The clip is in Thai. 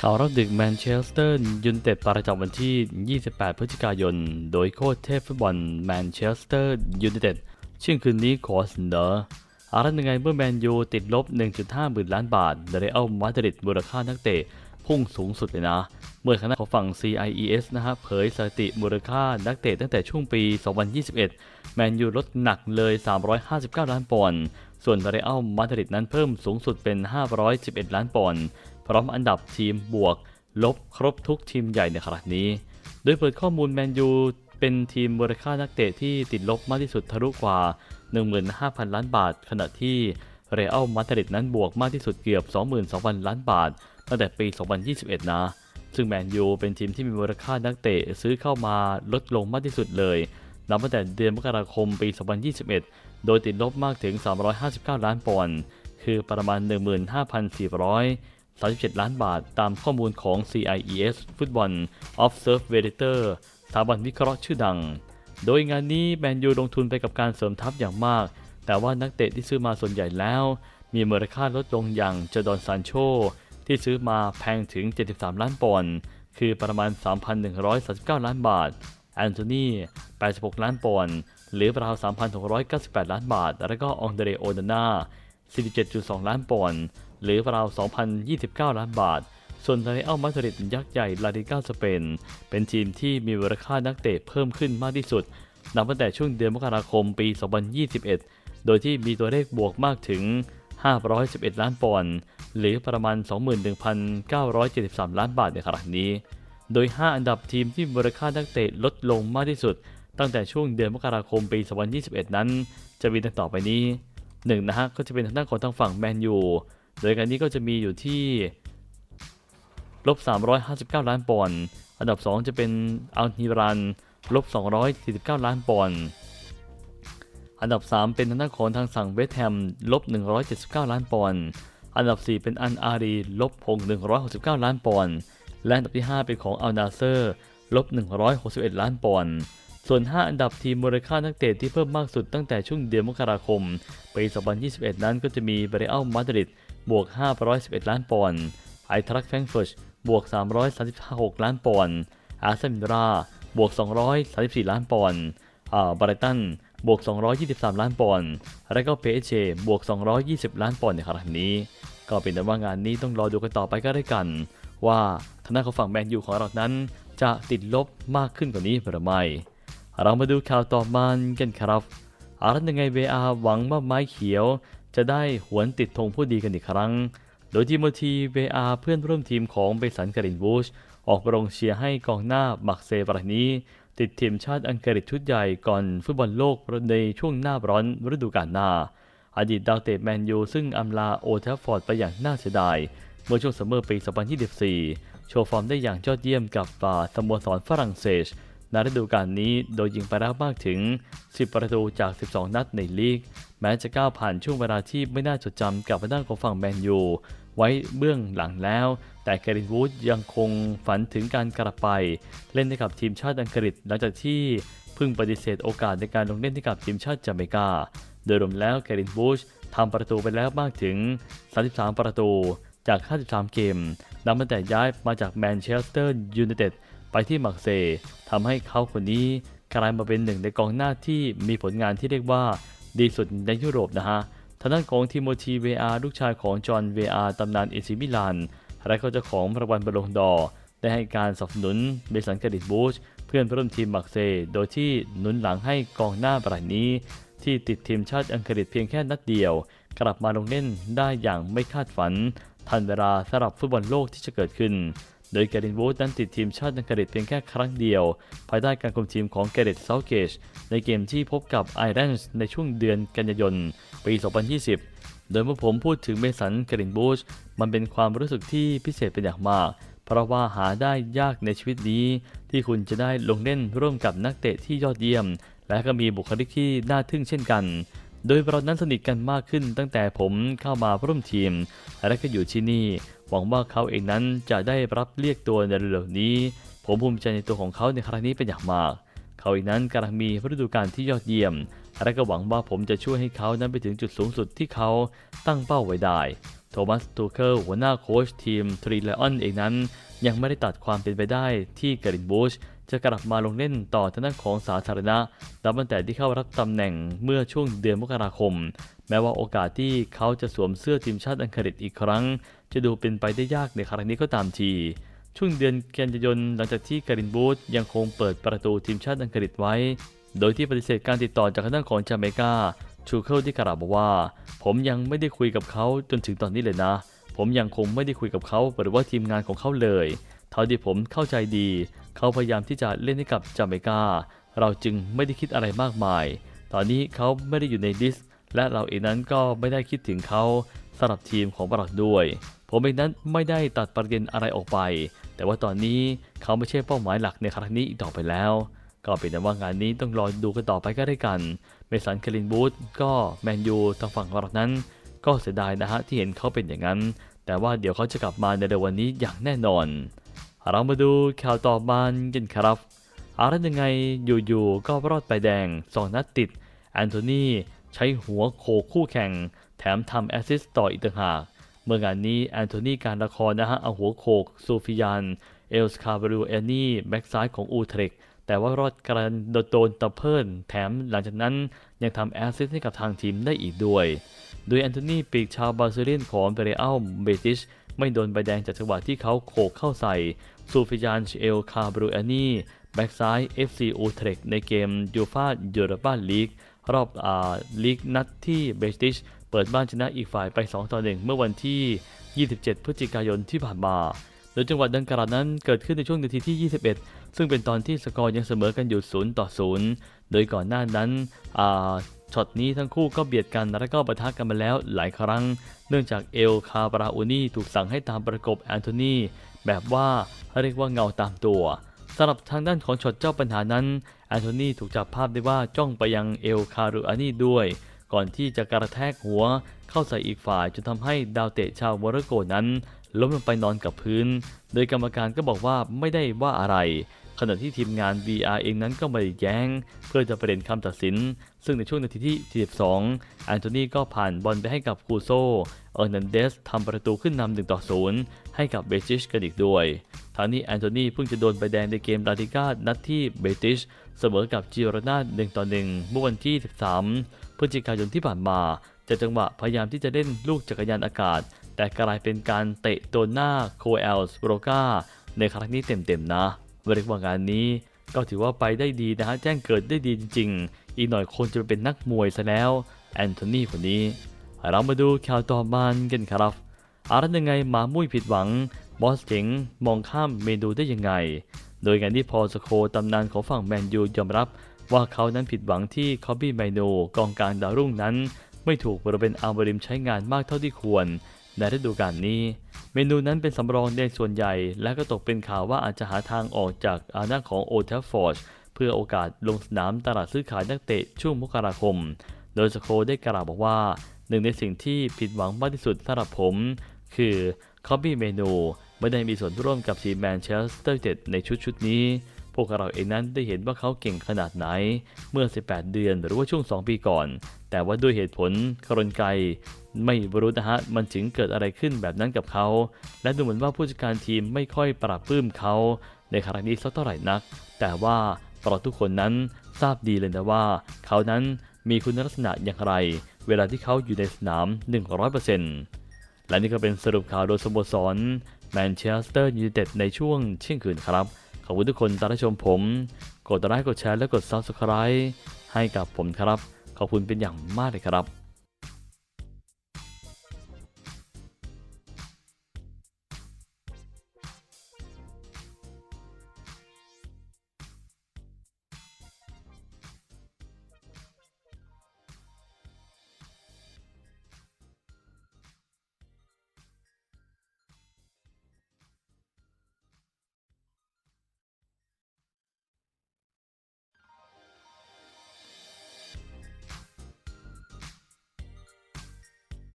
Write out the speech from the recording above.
ข่าวรับดึกแมนเชสเตอร์ยูไนเต็ดประจำวันที่ 28 พฤศจิกายน โดยโค้ชเทพฟุตบอลแมนเชสเตอร์ยูไนเต็ดเช่วงคืนนี้ขอเสนออะไรยังไงเมื่อแมนยูติดลบ 1.5หมื่นล้านบาทเรอัลมาดริดมูลค่านักเตะพุ่งสูงสุดเลยนะ เมื่อคณะของฝั่ง CIES นะฮะเผยสถิติมูลค่านักเตะตั้งแต่ช่วงปี 2021 แมนยูลดหนักเลย 359 ล้านปอนด์ ส่วนเรอัลมาดริดนั้นเพิ่มสูงสุดเป็น 511 ล้านปอนด์ พร้อมอันดับทีมบวก ลบครบทุกทีมใหญ่ในขณะนี้ โดยเปิดข้อมูลแมนยูเป็นทีมมูลค่านักเตะที่ติดลบมากที่สุดทะลุกว่า 15,000 ล้านบาท ขณะที่เรอัลมาดริดนั้นบวกมากที่สุดเกือบ 22,000 ล้านบาท ตั้งแต่ปี 2021 นะ ซึ่งแมนยูเป็นทีมที่มีมูลค่านักเตะซื้อเข้ามาลดลงมากที่สุดเลยนับตั้งแต่เดือนมกราคมปี 2021 โดยติดลบมากถึง 359 ล้านปอนด์ คือประมาณ 37 ล้านบาท ตามข้อมูลของ CIES Football Observatory สถาบันวิเคราะห์ชื่อดัง โดยงานนี้แมนยูลงทุนไปกับการเสริมทัพอย่างมาก แต่ว่านักเตะที่ซื้อมาส่วนใหญ่แล้ว มีมูลค่าลดลงอย่างเจดอนซานโช ที่ซื้อมาแพงถึง 73 ล้านปอนด์ คือประมาณ 3,139 ล้านบาท แอนโทนี 86 ล้านปอนด์ หรือราว 3,698 ล้านบาท แล้วก็องเดเรโอนาน่า47.2 ล้านปอนด์ หรือราว 2,029 ล้านบาท ส่วนเอัลมาดริดยักษ์ใหญ่ลาลิก้าสเปน เป็นทีมที่มีมูลค่านักเตะเพิ่มขึ้นมากที่สุด นับตั้งแต่ช่วงเดือนมกราคมปี 2021 โดยที่มีตัวเลขบวกมากถึง 511 ล้านปอนด์ หรือประมาณ 21,973 ล้านบาทในขณะนี้ โดย 5 อันดับทีมที่มูลค่านักเตะลดลงมากที่สุด ตั้งแต่ช่วงเดือนมกราคมปี 2021 นั้น จะมีดังต่อไปนี้ 1 นะฮะก็จะเป็นทางด้านของทางฝั่งแมนยู โดยการนี้ก็จะมีอยู่ที่ลบ359 ล้านปอนด์อันดับ 2 จะเป็นอัลฮิรันลบ249 ล้านปอนด์อันดับ 3 เป็นทางด้านของทางสั่งเวสแฮมลบ179 ล้านปอนด์อันดับ 4 เป็นอันอารีลบ169 ล้านปอนด์และอันดับที่ 5 เป็นของอัลนาเซอร์ลบ161 ล้านปอนด์ส่วน 5 อันดับทีมมูลค่านักเตะที่เพิ่มมากสุดตั้งแต่ช่วงเดือนมกราคมปี 2021 นั้นก็จะมีเบรอัลมาดริด บวก 511 ล้านปอนด์ไอทรักแฟรงเฟิร์ตบวก 336 ล้านปอนด์อาร์เซนวิลล่าบวก 234 ล้านปอนด์อ่าบรตันบวก 223 ล้านปอนด์และก็เปเชบวก 220 ล้านปอนด์ในครั้งนี้ ก็เป็นแต่ว่างานนี้ต้องรอดูกันต่อไปก็ได้กัน ว่าทางด้านของฝั่งแมนยูของเรานั้น จะติดลบมากขึ้นกว่านี้หรือไม่ เรามาดูข่าวต่อมากันครับอารันยังไงเวอาหวังว่าไม้เขียว จะได้หวนติดธงผู้ดีกันอีกครั้ง โดยทีโมทีเวอาเพื่อนร่วมทีมของเบสันการินบูชออกมาลงเชียร์ให้กองหน้ามักเซบรายนี้ ติดทีมชาติอังกฤษชุดใหญ่ก่อนฟุตบอลโลกในช่วงหน้าร้อนฤดูกาลหน้า อดีตดาวเตะแมนยูซึ่งอำลาโอเทฟฟอร์ดไปอย่างน่าเสียดาย เมื่อช่วงซัมเมอร์ปี 2024 โชว์ฟอร์มได้อย่างยอดเยี่ยมกับฝ่าสโมสรฝรั่งเศส ในฤดูกาลนี้โดยยิงไปแล้วมากถึง 10 ประตูจาก 12 นัดในลีก แม้จะก้าวผ่านช่วงเวลาที่ไม่น่าจดจำกับทาด้านของฝั่งแมนยูไว้เบื้องหลังแล้ว แต่แกรินวูดยังคงฝันถึงการกลับไป เล่นให้กับทีมชาติอังกฤษหลังจากที่เพิ่งปฏิเสธโอกาสในการลงเล่นให้กับทีมชาติจาเมกา โดยรวมแล้วแกรินวูดทำประตูไปแล้วมากถึง 33 ประตูจาก 53 เกมนับตั้งแต่ย้ายมาจากแมนเชสเตอร์ยูไนเต็ด ไปที่มักเซย์ทำให้เขาคนนี้กลายมาเป็นหนึ่งในกองหน้าที่มีผลงานที่เรียกว่าดีสุดในยุโรปนะฮะทางด้านของทิโมธีเวอาลูกชายของจอห์นเวอาตำนานเอซิมิลานและก็เจ้าของรางวัลบอลงดอได้ให้การสนับสนุนเบสันกาดิดบูชเพื่อนร่วมทีมมักเซย์โดยที่หนุนหลังให้กองหน้ารายนี้ ที่ติดทีมชาติอังกฤษเพียงแค่นัดเดียว กลับมาลงเล่นได้อย่างไม่คาดฝัน ทันเวลาสำหรับฟุตบอลโลกที่จะเกิดขึ้น โดยแกรินวูดนั้นติดทีมชาติอังกฤษเพียงแค่ครั้งเดียว ภายใต้การคุมทีมของแกเรตเซาเกชในเกมที่พบกับไอแลนด์ในช่วงเดือนกันยายน ปี 2020 โดยเมื่อผมพูดถึงเมสันกรินบูชมันเป็นความรู้สึกที่พิเศษเป็นอย่างมาก เพราะว่าหาได้ยากในชีวิตนี้ ที่คุณจะได้ลงเล่นร่วมกับนักเตะที่ยอดเยี่ยม และก็มีบุคลิกที่น่าทึ่งเช่นกันโดยเรานั้นสนิทกันมากขึ้นตั้งแต่ผมเข้ามาร่วมทีม และก็อยู่ที่นี่ หวังว่าเขาเองนั้นจะได้รับเรียกตัวในเร็วๆนี้ ผมภูมิใจในตัวของเขาในครั้งนี้เป็นอย่างมาก เขาเองนั้นกำลังมีฤดูกาลที่ยอดเยี่ยม และก็หวังว่าผมจะช่วยให้เขานั้นไปถึงจุดสูงสุดที่เขาตั้งเป้าไว้ได้ โทมัส ตูเคิลหัวหน้าโค้ชทีมทรีไลออนเองนั้น ยังไม่ได้ตัดความเป็นไปได้ที่เกรินบูชจะกลับมาลงเล่นต่อทางด้านของสาธารณะนับตั้งแต่ที่เข้ารับตำแหน่งเมื่อช่วงเดือนมกราคม แม้ว่าโอกาสที่เขาจะสวมเสื้อทีมชาติอังกฤษอีกครั้ง จะดูเป็นไปได้ยากในครั้งนี้ก็ตามที ช่วงเดือนกันยายนหลังจากที่การินบูธยังคงเปิดประตูทีมชาติอังกฤษไว้ โดยที่ปฏิเสธการติดต่อจากทางด้านของจาเมกาชูเคิลที่กล่าวบอกว่า ผมยังไม่ได้คุยกับเขาจนถึงตอนนี้เลยนะ ผมยังคงไม่ได้คุยกับเขาหรือว่าทีมงานของเขาเลย เท่าที่ผมเข้าใจดี เขาพยายามที่จะเล่นให้กับจาเมกาเราจึงไม่ได้คิดอะไรมากมาย ตอนนี้เขาไม่ได้อยู่ในลิสต์และเราเองนั้นก็ไม่ได้คิดถึงเขา สำหรับทีมของเราด้วย ผมเองนั้นไม่ได้ตัดประเด็นอะไรออกไป แต่ว่าตอนนี้เขาไม่ใช่เป้าหมายหลักในครั้งนี้อีกต่อไปแล้ว ก็เป็นแต่ว่างานนี้ต้องรอดูกันต่อไปก็ได้กันเมสันเคลินบูธก็แมนยูทางฝั่งของเรานั้น ก็เสียดายนะฮะที่เห็นเขาเป็นอย่างนั้น แต่ว่าเดี๋ยวเขาจะกลับมาในเร็ววันนี้อย่างแน่นอน เรามาดูข่าวต่อมากันครับอะไรยังไงอยู่ๆก็รอดไปแดงสองนัดติดแอนโทนีใช้หัวโขกคู่แข่ง แถมทำแอสซิสต์ต่ออีกต่างหาก เมื่องานนี้ แอนโทนีการละครนะฮะเอาหัวโขกซูฟิยัน เอลสคาร์บรูเอนี่แบ็กซ้ายของอูเทรกแต่ว่ารอดกระโดนตะเพิ่น แถมหลังจากนั้นยังทำแอสซิสต์ให้กับทางทีมได้อีกด้วย โดยแอนโทนีปีกชาวบราซิเลียนของเบเรอัลเบติชไม่โดนใบแดงจากจังหวะที่เขาโขกเข้าใส่ซูฟิยันเอลคาบรูเอนี่แบ็กซ้าย FC อูเทรกในเกมยูฟายูโรปาลีก รอบอลีกนัดที่เบสติชเปิดบ้านชนะอีกฝ่ายไป 2 ต่อ 1 เมื่อวันที่ 27 พฤศจิกายนที่ผ่านมา โดยจังหวะดังกล่าวนั้นเกิดขึ้นในช่วงนาทีที่ 21 ซึ่งเป็นตอนที่สกอร์ยังเสมอกันอยู่ 0 ต่อ 0 โดยก่อนหน้านั้นช็อตนี้ทั้งคู่ก็เบียดกันและก็ปะทะกันมาแล้วหลายครั้ง เนื่องจากเอลคาบราอูนี่ถูกสั่งให้ตามประกบแอนโทนีแบบว่าเรียกว่าเงาตามตัว สำหรับทางด้านของช็อตเจ้าปัญหานั้นแอนโทนีถูกจับภาพได้ว่าจ้องไปยังเอลคารูอานี่ด้วย ก่อนที่จะกระแทกหัวเข้าใส่อีกฝ่ายจนทำให้ดาวเตะชาวโมร็อกโกนั้น ล้มลงไปนอนกับพื้น โดยกรรมการก็บอกว่าไม่ได้ว่าอะไร ขณะที่ทีมงาน VR เองนั้นก็ม่ได้แย้ง เพื่อจะประเด็นคำตัดสิน ซึ่งในช่วงนาทีที่ 42แอนโทนีก็ผ่านบอลไปให้กับคูโซ เออร์นันเดสทำประตูขึ้นนำ1ต่อ0ให้กับเบจิชกันอีกด้วยทางนี้แอนโทนีเพิ่งจะโดนใบแดงในเกมลาติก้านัดที่เบติชเสมอกับจิโรนา1ต่อ1เมื่อวันที่ 13 พฤศจิกายนที่ผ่านมาจากจังหวะพยายามที่จะเล่นลูกจักรยานอากาศ แต่กลายเป็นการเตะโดนหน้าโคเอลสโรกาในครั้งนี้เต็มๆนะเรียกว่างานนี้ก็ถือว่าไปได้ดีนะฮะแจ้งเกิดได้ดีจริงๆ อีกหน่อยคงจะเป็นนักมวยซะแล้วแอนโทนีคนนี้ เรามาดูข่าวต่อมากันครับอะไรยังไงมามุ้ยผิดหวัง บอสเจ๋งมองข้ามเมนูได้ยังไง โดยงานที่พอสโคตำนานของฝั่งแมนยูยอมรับว่าเขานั้นผิดหวังที่คอบบี้ไมโนกองกลางดาวรุ่งนั้น ไม่ถูกบริเวณอัลบริมใช้งานมากเท่าที่ควร ในฤดูกาลนี้ เมนูนั้นเป็นสำรองในส่วนใหญ่ และก็ตกเป็นข่าวว่าอาจจะหาทางออกจากอาณาของโอเทฟฟอร์ดเพื่อโอกาสลงสนามตลาดซื้อขายนักเตะช่วงมกราคม โดยสโคได้กล่าวบอกว่า หนึ่งในสิ่งที่ผิดหวังมากที่สุดสำหรับผม คือคอบบี้เมนูไม่ได้มีส่วนร่วมกับทีมแมนเชสเตอร์เต็ดในชุดชุดนี้ พวกเราเองนั้นได้เห็นว่าเขาเก่งขนาดไหน เมื่อ 18 เดือนหรือว่าช่วง 2 ปีก่อน แต่ว่าด้วยเหตุผลกรนไก ไม่รู้นะฮะมันถึงเกิดอะไรขึ้นแบบนั้นกับเขา และดูเหมือนว่าผู้จัดการทีมไม่ค่อยปรับปลื้มเขาในครั้งนี้สักเท่าไหร่นัก แต่ว่าเราทุกคนนั้นทราบดีเลยนะว่า เขานั้นมีคุณลักษณะอย่างไร เวลาที่เขาอยู่ในสนาม 100%และนี่ก็เป็นสรุปข่าวโดยสโมสรแมนเชสเตอร์ยูไนเต็ดในช่วงเที่ยงคืนครับ ขอบคุณทุกคนที่รับชมผม กดไลค์กดแชร์และกด Subscribe ให้กับผมครับ ขอบคุณเป็นอย่างมากเลยครับ